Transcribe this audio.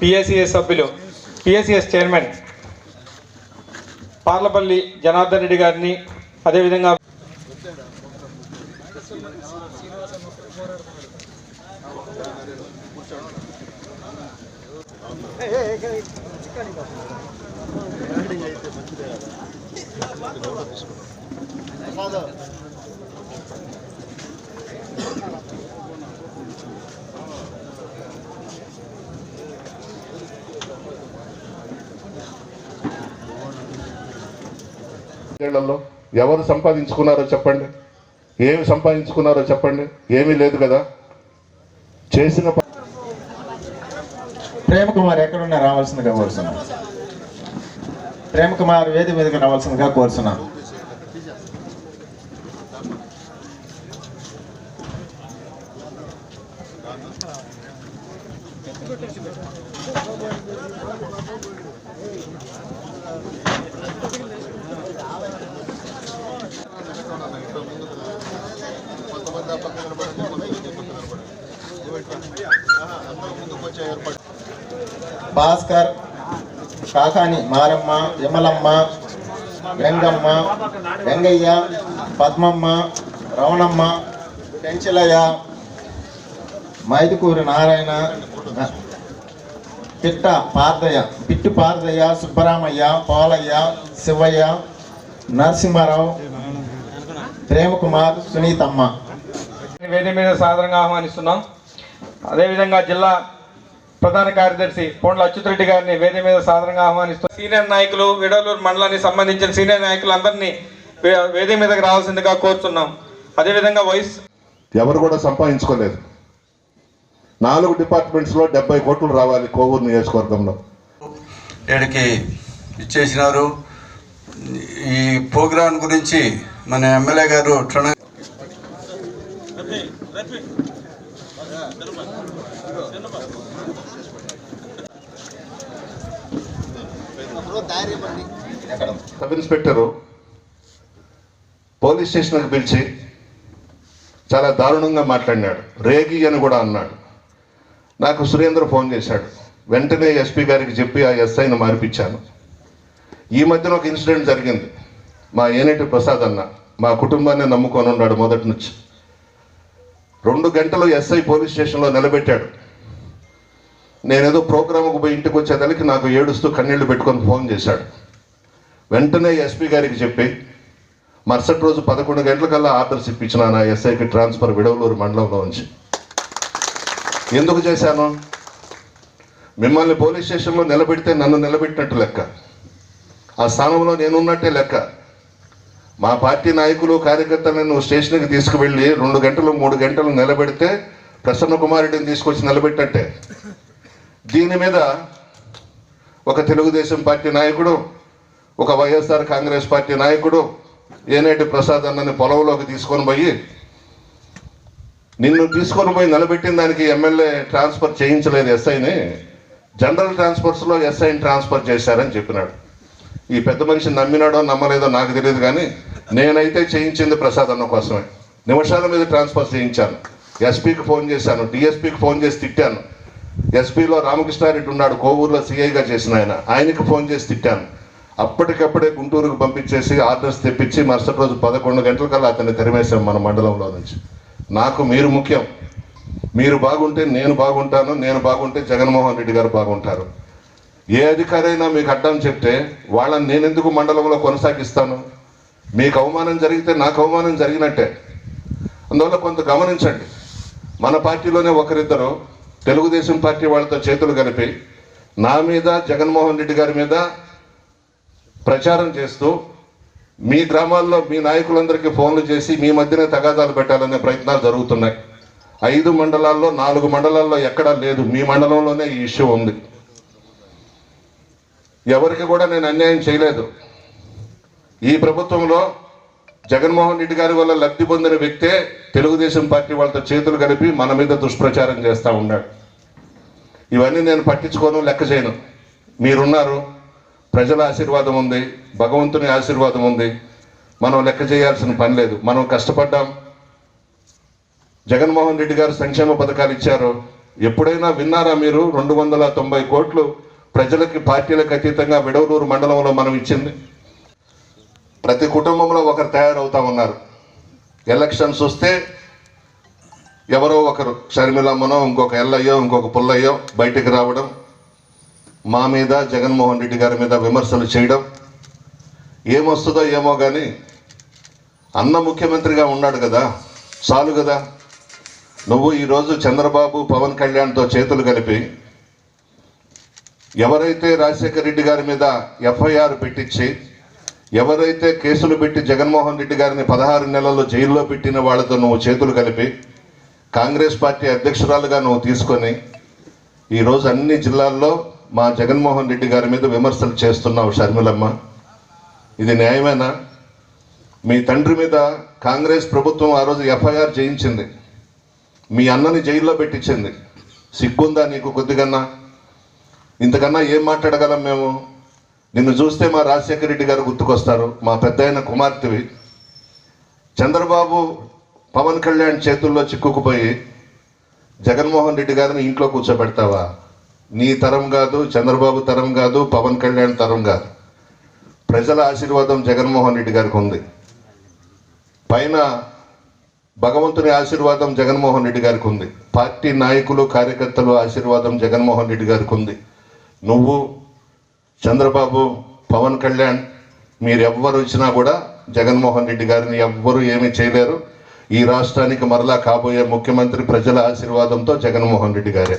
PSCS సభ్యులు PSCS chairman Parlapalli Janardhan Reddy గారిని అదేవిధంగా ఏళ్ళలో ఎవరు సంపాదించుకున్నారో చెప్పండి. ఏమి సంపాదించుకున్నారో చెప్పండి. ఏమీ లేదు కదా. చేసిన ప్రేమ కుమార్ ఎక్కడున్నా రావాల్సిందిగా కోరుతున్నాను. ప్రేమ కుమార్ వేది మీదకి రావాల్సిందిగా కోరుతున్నాను. భాస్కర్ కాకాని మారమ్మ విమలమ్మ వెంగమ్మ వెంగయ్య పద్మమ్మ రవణమ్మ పెంచలయ్య మైదుకూరి నారాయణ పిట్ట పార్దయ్య పిట్టు పార్దయ్య సుబ్బరామయ్య పోలయ్య శివయ్య నరసింహారావు ప్రేమకుమార్ సునీతమ్మ. వేదిక మీద సాధారణంగా ఆహ్వానిస్తున్నాం. అదేవిధంగా జిల్లా ప్రధాన కార్యదర్శి పోండ్ల అచ్యుతరెడ్డి గారిని వేదిక మీద సాధారణంగా ఆహ్వానిస్తున్నాం. సీనియర్ నాయకులు విడవలూరు మండలానికి సంబంధించిన సీనియర్ నాయకులందరినీ వేదిక మీదకి రావాల్సిందిగా కోరుతున్నాం అదేవిధంగా వైస్ ఎవరు కూడా సంపాదించుకోలేదు. నాలుగు డిపార్ట్మెంట్స్లో డెబ్బై కోట్లు రావాలి కోవూరు నియోజకవర్గంలో. ఇక్కడికి ఇచ్చేసినారు. ఈ ప్రోగ్రాం గురించి మన ఎమ్మెల్యే గారు సబ్ ఇన్స్పెక్టరు పోలీస్ స్టేషన్కి పిలిచి చాలా దారుణంగా మాట్లాడినాడు. రేగి అని కూడా అన్నాడు. నాకు సురేంద్ర ఫోన్ చేశాడు. వెంటనే ఎస్పీ గారికి చెప్పి ఆ ఎస్ఐని మార్పించాను. ఈ మధ్యన ఒక ఇన్సిడెంట్ జరిగింది. మా ఏనేటి ప్రసాద్ అన్న మా కుటుంబాన్ని నమ్ముకొని ఉన్నాడు మొదటి నుంచి. రెండు గంటలు ఎస్ఐ పోలీస్ స్టేషన్లో నిలబెట్టాడు. నేనేదో ప్రోగ్రామ్కి పోయి ఇంటికి వచ్చేదానికి నాకు ఏడుస్తూ కన్నీళ్ళు పెట్టుకొని ఫోన్ చేశాడు. వెంటనే ఎస్పీ గారికి చెప్పి మరుసటి రోజు పదకొండు గంటలకల్లా ఆర్డర్స్ ఇప్పించిన నా ఎస్ఐకి ట్రాన్స్ఫర్ విడవలూరు మండలంలో ఉంచి ఎందుకు చేశాను? మిమ్మల్ని పోలీస్ స్టేషన్లో నిలబెడితే నన్ను నిలబెట్టినట్టు లెక్క. ఆ స్థానంలో నేనున్నట్టే లెక్క. మా పార్టీ నాయకులు కార్యకర్తలను నువ్వు స్టేషన్కి తీసుకువెళ్ళి రెండు గంటలు మూడు గంటలు నిలబెడితే ప్రసన్న కుమారుడిని తీసుకొచ్చి నిలబెట్టంటే. దీని మీద ఒక తెలుగుదేశం పార్టీ నాయకుడు ఒక వైఎస్ఆర్ కాంగ్రెస్ పార్టీ నాయకుడు ఏనేటి ప్రసాద్ అన్నని పొలంలోకి తీసుకొని పోయి నిన్ను తీసుకొని పోయి నిలబెట్టిన దానికి ఎమ్మెల్యే ట్రాన్స్ఫర్ చేయించలేదు ఎస్ఐని జనరల్ ట్రాన్స్ఫర్స్లో ఎస్ఐని ట్రాన్స్ఫర్ చేశారని చెప్పినాడు. ఈ పెద్ద మనిషి నమ్మినాడో నమ్మలేదో నాకు తెలియదు కానీ నేనైతే చేయించింది ప్రసాద్ అన్న కోసమే. నిమిషాల మీద ట్రాన్స్ఫర్ చేయించాను. ఎస్పీకి ఫోన్ చేశాను డిఎస్పీకి ఫోన్ చేసి తిట్టాను. ఎస్పీలో రామకృష్ణారెడ్డి ఉన్నాడు కోవూరులో సీఐగా చేసిన ఆయన. ఆయనకి ఫోన్ చేసి తిట్టాను. అప్పటికప్పుడే గుంటూరుకు పంపించేసి ఆర్డర్స్ తెప్పించి మరుసటి రోజు పదకొండు గంటలకల్లా అతన్ని తెరమేశాం మన మండలంలో నుంచి. నాకు మీరు ముఖ్యం. మీరు బాగుంటే నేను బాగుంటాను నేను బాగుంటే జగన్మోహన్ రెడ్డి గారు బాగుంటారు. ఏ అధికారైనా మీకు అడ్డం చెప్తే వాళ్ళని నేనెందుకు మండలంలో కొనసాగిస్తాను? మీకు అవమానం జరిగితే నాకు అవమానం జరిగినట్టే. అందువల్ల కొంత గమనించండి. మన పార్టీలోనే ఒకరిద్దరు తెలుగుదేశం పార్టీ వాళ్ళతో చేతులు కలిపి నా మీద జగన్మోహన్ రెడ్డి గారి మీద ప్రచారం చేస్తూ మీ గ్రామాల్లో మీ నాయకులందరికీ ఫోన్లు చేసి మీ మధ్యనే తగాదాలు పెట్టాలనే ప్రయత్నాలు జరుగుతున్నాయి. ఐదు మండలాల్లో నాలుగు మండలాల్లో ఎక్కడా లేదు. మీ మండలంలోనే ఈ ఇష్యూ ఉంది. ఎవరికి కూడా నేను అన్యాయం చేయలేదు. ఈ ప్రభుత్వంలో జగన్మోహన్ రెడ్డి గారి వల్ల లబ్ధి పొందిన వ్యక్తే తెలుగుదేశం పార్టీ వాళ్ళతో చేతులు కలిపి మన మీద దుష్ప్రచారం చేస్తూ ఉన్నాడు. ఇవన్నీ నేను పట్టించుకోను లెక్క చేయను. మీరున్నారు ప్రజల ఆశీర్వాదం ఉంది భగవంతుని ఆశీర్వాదం ఉంది. మనం లెక్క చేయాల్సిన పని లేదు. మనం కష్టపడ్డాం. జగన్మోహన్ రెడ్డి గారు సంక్షేమ పథకాలు ఇచ్చారు. ఎప్పుడైనా విన్నారా మీరు? రెండు వందల తొంభై కోట్లు ప్రజలకి పార్టీలకు అతీతంగా విడవలూరు మండలంలో మనం ఇచ్చింది. ప్రతి కుటుంబంలో ఒకరు తయారవుతా ఉన్నారు ఎలక్షన్స్ వస్తే ఎవరో ఒకరు షర్మిలమ్మనో ఇంకొక ఎల్లయ్యో ఇంకొక పుల్లయ్యో బయటికి రావడం మా మీద జగన్మోహన్ రెడ్డి గారి మీద విమర్శలు చేయడం ఏమొస్తుందో ఏమో కానీ అన్న ముఖ్యమంత్రిగా ఉన్నాడు కదా చాలు కదా. నువ్వు ఈరోజు చంద్రబాబు పవన్ కళ్యాణ్తో చేతులు కలిపి ఎవరైతే రాజశేఖర రెడ్డి గారి మీద ఎఫ్ఐఆర్ పెట్టించి ఎవరైతే కేసులు పెట్టి జగన్మోహన్ రెడ్డి గారిని పదహారు నెలల్లో జైల్లో పెట్టిన వాళ్ళతో నువ్వు చేతులు కలిపి కాంగ్రెస్ పార్టీ అధ్యక్షురాలుగా నువ్వు తీసుకొని ఈరోజు అన్ని జిల్లాల్లో మా జగన్మోహన్ రెడ్డి గారి మీద విమర్శలు చేస్తున్నావు షర్మిలమ్మ. ఇది న్యాయమేనా? మీ తండ్రి మీద కాంగ్రెస్ ప్రభుత్వం ఆ రోజు ఎఫ్ఐఆర్ చేయించింది. మీ అన్నని జైల్లో పెట్టించింది. సిగ్గుందా నీకు కొద్దిగన్నా? ఇంతకన్నా ఏం మాట్లాడగలం మేము? నిన్ను చూస్తే మా రాజశేఖర రెడ్డి గారు గుర్తుకొస్తారు మా పెద్ద కుమార్తెవి. చంద్రబాబు పవన్ కళ్యాణ్ చేతుల్లో చిక్కుకుపోయి జగన్మోహన్ రెడ్డి గారిని ఇంట్లో కూర్చోబెడతావా? నీ తరం కాదు చంద్రబాబు తరం కాదు పవన్ కళ్యాణ్ తరం కాదు. ప్రజల ఆశీర్వాదం జగన్మోహన్ రెడ్డి గారికి ఉంది. పైన భగవంతుని ఆశీర్వాదం జగన్మోహన్ రెడ్డి గారికి ఉంది. పార్టీ నాయకులు కార్యకర్తలు ఆశీర్వాదం జగన్మోహన్ రెడ్డి గారికి ఉంది. నువ్వు చంద్రబాబు పవన్ కళ్యాణ్ మీరు ఎవ్వరు వచ్చినా కూడా జగన్మోహన్ రెడ్డి గారిని ఎవ్వరు ఏమీ చేయలేరు. ఈ రాష్ట్రానికి మరలా కాబోయే ముఖ్యమంత్రి ప్రజల ఆశీర్వాదంతో జగన్మోహన్ రెడ్డి గారే.